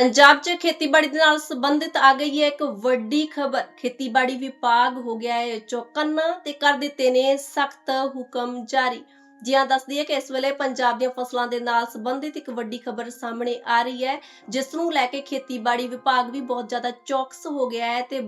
ਪੰਜਾਬ 'ਚ ਖੇਤੀਬਾੜੀ ਦੇ ਨਾਲ ਸੰਬੰਧਿਤ ਆ ਗਈ ਹੈ ਇੱਕ ਵੱਡੀ ਖਬਰ। ਖੇਤੀਬਾੜੀ ਵਿਭਾਗ ਹੋ ਗਿਆ ਹੈ ਚੌਕੰਨਾ ਤੇ ਕਰ ਦਿੱਤੇ ਨੇ ਸਖਤ ਹੁਕਮ ਜਾਰੀ। ਜੀ ਦੱਸਦੀ ਹੈ ਕਿ ਇਸ ਵੇਲੇ ਪੰਜਾਬ ਦੀਆਂ ਫਸਲਾਂ ਦੇ ਨਾਲ ਸੰਬੰਧਿਤ ਇੱਕ ਵੱਡੀ ਖਬਰ ਸਾਹਮਣੇ ਆ ਰਹੀ ਹੈ, ਜਿਸ ਨੂੰ ਲੈ ਕੇ ਖੇਤੀਬਾੜੀ ਵਿਭਾਗ ਵੀ ਬਹੁਤ ਜ਼ਿਆਦਾ ਚੌਕਸ ਹੋ ਗਿਆ ਹੈ ਤੇ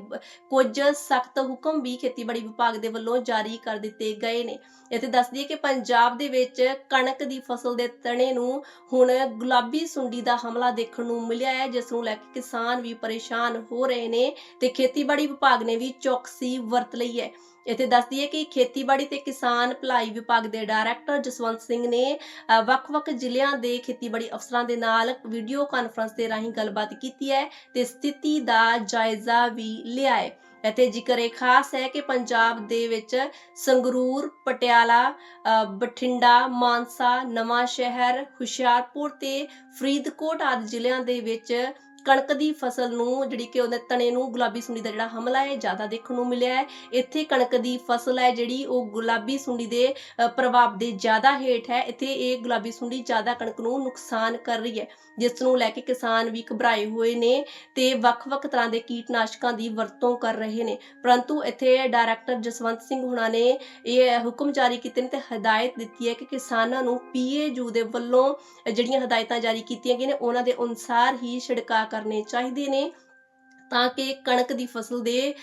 ਕੁਝ ਸਖਤ ਹੁਕਮ ਵੀ ਖੇਤੀਬਾੜੀ ਵਿਭਾਗ ਦੇ ਵੱਲੋਂ ਜਾਰੀ ਕਰ ਦਿੱਤੇ ਗਏ ਨੇ। ਇੱਥੇ ਦੱਸਦੀ ਹੈ ਕਿ ਪੰਜਾਬ ਦੇ ਵਿੱਚ ਕਣਕ ਦੀ ਫਸਲ ਦੇ ਤਣੇ ਨੂੰ ਹੁਣ ਗੁਲਾਬੀ ਸੁੰਡੀ ਦਾ ਹਮਲਾ ਦੇਖਣ ਨੂੰ ਮਿਲਿਆ ਹੈ, ਜਿਸ ਨੂੰ ਲੈ ਕੇ ਕਿਸਾਨ ਵੀ ਪਰੇਸ਼ਾਨ ਹੋ ਰਹੇ ਨੇ ਤੇ ਖੇਤੀਬਾੜੀ ਵਿਭਾਗ ਨੇ ਵੀ ਚੌਕਸੀ ਵਰਤ ਲਈ ਹੈ। ਇੱਥੇ ਦੱਸਦੀ ਹੈ ਕਿ ਖੇਤੀਬਾੜੀ ਤੇ ਕਿਸਾਨ ਭਲਾਈ ਵਿਭਾਗ ਦੇ ਡਾਇਰੈਕਟਰ ਜਸਵੰਤ ਸਿੰਘ ਨੇ ਅ, ਵੱਖ-ਵੱਖ ਜ਼ਿਲ੍ਹਿਆਂ ਦੇ ਖੇਤੀਬਾੜੀ ਅਫਸਰਾਂ ਦੇ ਨਾਲ ਵੀਡੀਓ ਕਾਨਫਰੰਸ ਦੇ ਰਾਹੀਂ ਗੱਲਬਾਤ ਕੀਤੀ ਹੈ ਤੇ ਸਥਿਤੀ ਦਾ ਜਾਇਜ਼ਾ ਵੀ ਲਿਆ ਹੈ। ਇੱਥੇ ਜ਼ਿਕਰ ਇਹ ਖਾਸ ਹੈ ਕਿ ਪੰਜਾਬ ਦੇ ਵਿੱਚ ਸੰਗਰੂਰ ਪਟਿਆਲਾ ਬਠਿੰਡਾ ਮਾਨਸਾ ਨਵਾਂ ਸ਼ਹਿਰ ਹੁਸ਼ਿਆਰਪੁਰ ਤੇ ਫਰੀਦਕੋਟ ਆਦਿ ਜ਼ਿਲ੍ਹਿਆਂ ਦੇ ਵਿੱਚ ਕਣਕ ਦੀ ਫਸਲ ਨੂੰ, ਜਿਹੜੀ ਕਿ ਉਹਦੇ ਤਣੇ ਨੂੰ ਗੁਲਾਬੀ ਸੁੰਡੀ ਦਾ ਜਿਹੜਾ ਹਮਲਾ ਹੈ, ਜ਼ਿਆਦਾ ਦੇਖਣ ਨੂੰ ਮਿਲਿਆ ਹੈ। ਇੱਥੇ ਕਣਕ ਦੀ ਫਸਲ ਹੈ ਜਿਹੜੀ, ਉਹ ਗੁਲਾਬੀ ਸੁੰਡੀ ਦੇ ਪ੍ਰਭਾਵ ਦੇ ਜ਼ਿਆਦਾ ਹੇਠ ਹੈ। ਇੱਥੇ ਇਹ ਗੁਲਾਬੀ ਸੁੰਡੀ ਜ਼ਿਆਦਾ ਕਣਕ ਨੂੰ ਨੁਕਸਾਨ ਕਰ ਰਹੀ ਹੈ, ਜਿਸ ਨੂੰ ਲੈ ਕੇ ਕਿਸਾਨ ਵੀ ਘਬਰਾਏ ਹੋਏ ਨੇ ਤੇ ਵੱਖ-ਵੱਖ ਤਰ੍ਹਾਂ ਦੇ ਕੀਟਨਾਸ਼ਕਾਂ ਦੀ ਵਰਤੋਂ ਕਰ ਰਹੇ ਨੇ। ਪਰੰਤੂ ਇੱਥੇ ਡਾਇਰੈਕਟਰ ਜਸਵੰਤ ਸਿੰਘ ਹੁਣਾਂ ਨੇ ਇਹ ਹੁਕਮ ਜਾਰੀ ਕੀਤੇ ਨੇ ਤੇ ਹਦਾਇਤ ਦਿੱਤੀ ਹੈ ਕਿ ਕਿਸਾਨਾਂ ਨੂੰ ਪੀਏਯੂ ਦੇ ਵੱਲੋਂ ਜਿਹੜੀਆਂ ਹਦਾਇਤਾਂ ਜਾਰੀ ਕੀਤੀਆਂ ਗਈਆਂ ਨੇ, ਉਹਨਾਂ ਦੇ ਅਨੁਸਾਰ ਹੀ ਛਿੜਕਾਅ ਕਰਨੇ ਚਾਹੀਦੇ ਨੇ ਤਾਂ ਕਿ ਕਣਕ ਦੀ ਫਸਲ ਦੇ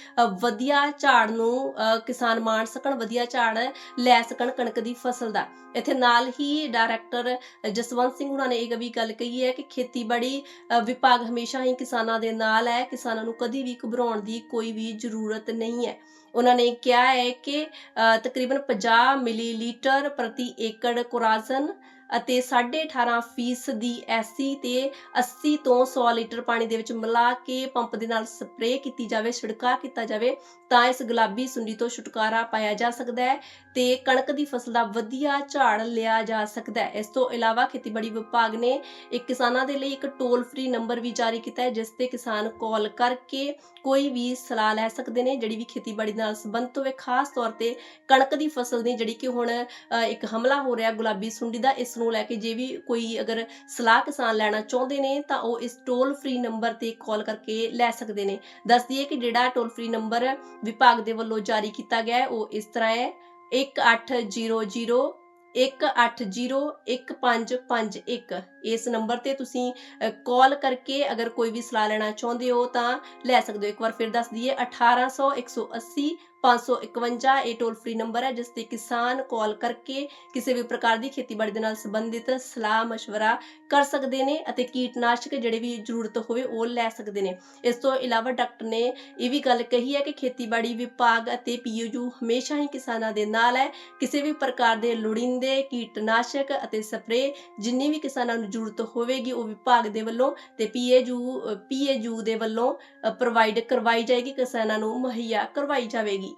ਵਧੀਆ ਝਾੜ ਨੂੰ ਕਿਸਾਨ ਮਾਣ ਸਕਣ, ਵਧੀਆ ਝਾੜ ਲੈ ਸਕਣ ਕਣਕ ਦੀ ਫਸਲ ਦਾ। ਇੱਥੇ ਨਾਲ ਹੀ ਡਾਇਰੈਕਟਰ ਜਸਵੰਤ ਸਿੰਘ ਉਹਨਾਂ ਨੇ ਇਹ ਵੀ ਗੱਲ ਕਹੀ ਹੈ ਕਿ ਖੇਤੀਬਾੜੀ ਵਿਭਾਗ ਹਮੇਸ਼ਾ ਹੀ ਕਿਸਾਨਾਂ ਦੇ ਨਾਲ ਹੈ, ਕਿਸਾਨਾਂ ਨੂੰ ਕਦੀ ਵੀ ਘਬਰਾਉਣ ਦੀ ਕੋਈ ਵੀ ਜ਼ਰੂਰਤ ਨਹੀਂ ਹੈ। ਉਹਨਾਂ ਨੇ ਕਿਹਾ ਹੈ ਕਿ ਤਕਰੀਬਨ 50 ਮਿਲੀਲੀਟਰ ਪ੍ਰਤੀ ਏਕੜ ਕੋਰਾਜ਼ਨ ਅਤੇ 18.5 ਫੀਸਦੀ ਐਸੀ ਤੇ 80 ਤੋਂ 100 ਲੀਟਰ ਪਾਣੀ ਦੇ ਵਿੱਚ ਮਿਲਾ ਕੇ ਪੰਪ ਦੇ ਨਾਲ ਸਪਰੇਅ ਕੀਤੀ ਜਾਵੇ, ਛਿੜਕਾਅ ਕੀਤਾ ਜਾਵੇ, ਤਾਂ ਇਸ ਗੁਲਾਬੀ ਸੁੰਡੀ ਤੋਂ ਛੁਟਕਾਰਾ ਪਾਇਆ ਜਾ ਸਕਦਾ ਹੈ ਤੇ ਕਣਕ ਦੀ ਫਸਲ ਦਾ ਵਧੀਆ ਝਾੜ ਲਿਆ ਜਾ ਸਕਦਾ ਹੈ। ਇਸ ਤੋਂ ਇਲਾਵਾ ਖੇਤੀਬਾੜੀ ਵਿਭਾਗ ਨੇ ਇੱਕ ਕਿਸਾਨਾਂ ਦੇ ਲਈ ਇੱਕ ਟੋਲ ਫ੍ਰੀ ਨੰਬਰ ਵੀ ਜਾਰੀ ਕੀਤਾ ਹੈ, ਜਿਸ ਤੇ ਕਿਸਾਨ ਕਾਲ ਕਰਕੇ ਕੋਈ ਵੀ ਸਲਾਹ ਲੈ ਸਕਦੇ ਨੇ, ਜਿਹੜੀ ਵੀ ਖੇਤੀਬਾੜੀ ਨਾਲ ਸੰਬੰਧਿਤ ਹੋਵੇ, ਖਾਸ ਤੌਰ ਤੇ ਕਣਕ ਦੀ ਫਸਲ ਦੀ, ਜਿਹੜੀ ਕਿ ਹੁਣ ਇੱਕ ਹਮਲਾ ਹੋ ਰਿਹਾ ਗੁਲਾਬੀ ਸੁੰਡੀ ਦਾ, ਇਸ ਨੂੰ ਲੈ ਕੇ ਜੇ ਵੀ ਕੋਈ ਅਗਰ ਸਲਾਹ ਕਿਸਾਨ ਲੈਣਾ ਚਾਹੁੰਦੇ ਨੇ ਤਾਂ ਉਹ ਇਸ ਟੋਲ ਫ੍ਰੀ ਨੰਬਰ ਤੇ ਕਾਲ ਕਰਕੇ ਲੈ ਸਕਦੇ ਨੇ। ਦੱਸ ਦਈਏ ਕਿ ਜਿਹੜਾ ਟੋਲ ਫ੍ਰੀ ਨੰਬਰ ਵਿਭਾਗ ਦੇ ਵੱਲੋਂ ਜਾਰੀ ਕੀਤਾ ਗਿਆ ਹੈ, ਉਹ ਇਸ ਤਰ੍ਹਾਂ ਹੈ। 1800 1801551 ਇਸ ਨੰਬਰ ਤੇ ਤੁਸੀਂ ਕਾਲ ਕਰਕੇ ਅਗਰ ਕੋਈ ਵੀ ਸਲਾਹ ਲੈਣਾ ਚਾਹੁੰਦੇ ਹੋ ਤਾਂ ਲੈ ਸਕਦੇ ਹੋ। ਇੱਕ ਵਾਰ ਫਿਰ ਦੱਸ ਦਈਏ 1800 180 551 ਇਹ ਟੋਲ ਫ੍ਰੀ ਨੰਬਰ ਹੈ ਜਿਸ ਤੇ ਕਿਸਾਨ ਕਾਲ ਕਰਕੇ ਕਿਸੇ ਵੀ ਪ੍ਰਕਾਰ ਦੀ ਖੇਤੀਬਾੜੀ ਦੇ ਨਾਲ ਸੰਬੰਧਿਤ ਸਲਾਹ مشਵਰਾ ਕਰ ਸਕਦੇ ਨੇ ਅਤੇ ਕੀਟਨਾਸ਼ਕ ਜਿਹੜੇ ਵੀ ਜ਼ਰੂਰਤ ਹੋਵੇ ਉਹ ਲੈ ਸਕਦੇ ਨੇ। ਇਸ ਤੋਂ ਇਲਾਵਾ ਡਾਕਟਰ ਨੇ ਇਹ ਵੀ ਗੱਲ ਕਹੀ ਹੈ ਕਿ ਖੇਤੀਬਾੜੀ ਵਿਭਾਗ ਅਤੇ ਪੀਯੂਯੂ ਹਮੇਸ਼ਾ ਹੀ ਕਿਸਾਨਾਂ ਦੇ ਨਾਲ ਹੈ। ਕਿਸੇ ਵੀ ਪ੍ਰਕਾਰ ਦੇ ਲੋੜਿੰਦੇ ਕੀਟਨਾਸ਼ਕ ਅਤੇ ਸਪਰੇ ਜਿੰਨੀ ਵੀ ਕਿਸਾਨਾਂ ਨੂੰ ਜ਼ਰੂਰਤ ਹੋਵੇਗੀ, ਉਹ ਵਿਭਾਗ ਦੇ ਵੱਲੋਂ ਤੇ ਪੀਏਯੂ ਪੀਏਯੂ ਦੇ ਵੱਲੋਂ ਪ੍ਰੋਵਾਈਡ ਕਰਵਾਈ ਜਾਏਗੀ, ਕਿਸਾਨਾਂ ਨੂੰ ਮੁਹੱਈਆ ਕਰਵਾਈ ਜਾਵੇਗੀ।